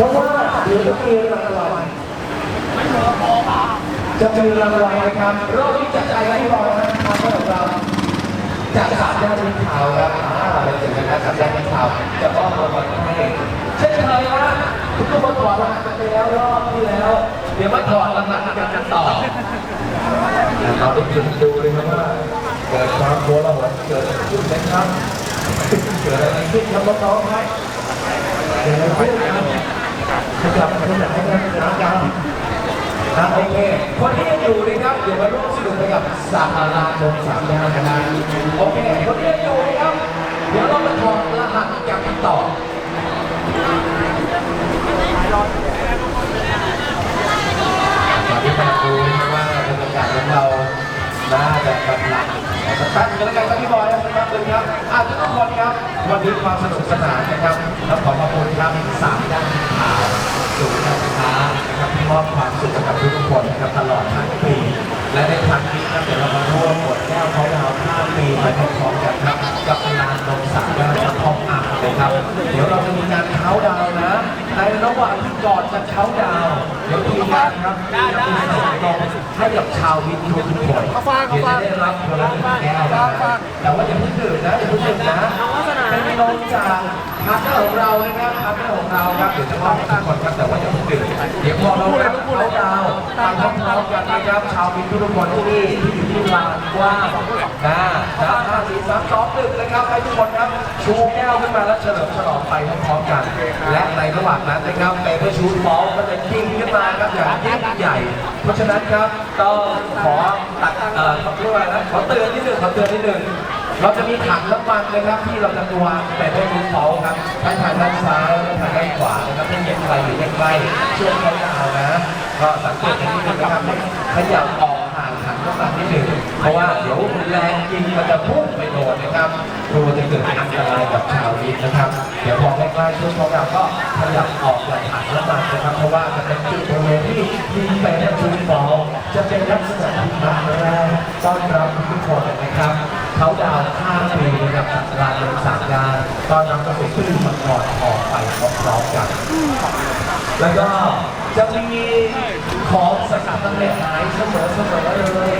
เพราะว่าเดี๋ยวจะมีรางวัลจะมีรางวัลนะครับรอบนี้จัดใจไว้รอนะครับสำหรับเราจากสามย่านมิตรทาวน์ครับอ่าเราถึงนะครับสามย่านมิตรทาวน์จะมอบรางวัลให้เช่นเคยนะทุกคนถอดรหัสไปแล้วรอบที่แล้ว เดี๋ยวมาถอดรหัสกันต่อเราได้ยินดูเลยครับว่าเกิดความโกลาหลเกิดขึ้นนะครับเกิดอะไรขึ้นครับน้องๆครับเกิดอะไรขึ้น นะครับครับโอเคคนที่ยังอยู่นะครับเดี๋ยวมาร่วมสนุกไปกับสาราลมสามยาวกันนะโอเคคนที่ยังอยู่นะครับเดี๋ยวเรามาถอดรหัสกันต่อนที่มาดูนะครับว่าบรรยากาศของเราน่าจะกำลังสักแป๊บนึงแล้วกันครับพี่บอยนะสักแป๊บนึงครับอะทุกคนครับ วันนี้ความสนุกสนานนะครับแล้วขอ อมๆกันครับกับงานลงสามย่านท็อปอัพเลยครับ เดี๋ยวเราจะมีการเขาน์ดาวน์นะ ในระหว่างที่ก่อนจะเขาน์ดาวน์เดี๋ยวทีมงานครับจะมีส่งตรงให้กับชาววิทยุทุกคนเดี๋ยวจะได้รับคนละหนึ่งแก้วนะแต่ว่าอย่าเพิ่งดื่มนะอย่าเพิ่งดื่มนะเป็นนมจากพาร์ทเนอร์ของเรานะครับพาร์ทเนอร์ของเราครับเดี๋ยวจะมอบให้ทุกคนครับแต่ว่าอย่าเพิ่งดื่มเดี๋ยวพอเรารับเขาน์ดาวน์ตามพร้อมๆกันนะครับชาววิทยุทุกคนที่นี่ที่อยู่ที่ลานกว้าง นะนะห้าสี่สามสองหนึ่งนะครับให้ทุกคนครับชูแก้วขึ้นมาแล้วเฉลิมฉลองไปพร้อมๆกัน และในระหว่างนั้นนะครับเปเปอร์ชูดบอลก็จะยิงขึ้นมาครับอย่างยิ่งใหญ่ เพราะฉะนั้นครับต้องขอตักเอ่อขอเรียกว่าอะไรนะขอเตือนนิดหนึ่งขอเตือนนิดหนึ่งเราจะมีถังน้ำมันนะครับที่เราจะวางเปเปอร์ชูดบอลครับทั้งทางด้านซ้ายและทางด้านขวานะครับให้เย็นใครอยู่ใกล้ๆช่วงเขาดาวน์นะ ก็สังเกตกันนิดนึงนะครับให้ขยับออกห่างถังน้ำมันนิดหนึ่ง เพราะว่าเดี๋ยวแรงยิงมันจะพุ่งไปโดนนะครับกลัวจะเกิดอันตรายกับชาววิทย์นะครับ เดี๋ยวพอใกล้ๆช่วงเขาดาวน์ก็ขยับออกจากถังน้ำมันนะครับ เพราะว่าจะเป็นจุดบริเวณที่ยิงไปแล้วชูบอลจะเป็นลักษณะที่มาแรกต้อนรับทุกคนนะครับเขาดาวข้ามปีนะครับลานลมสามยานตอนรับกระสุนปืนมังกรออกไปพร้อมๆกัน แล้วก็จะมีของสกัดตั้งแต่หายเสมอๆเลย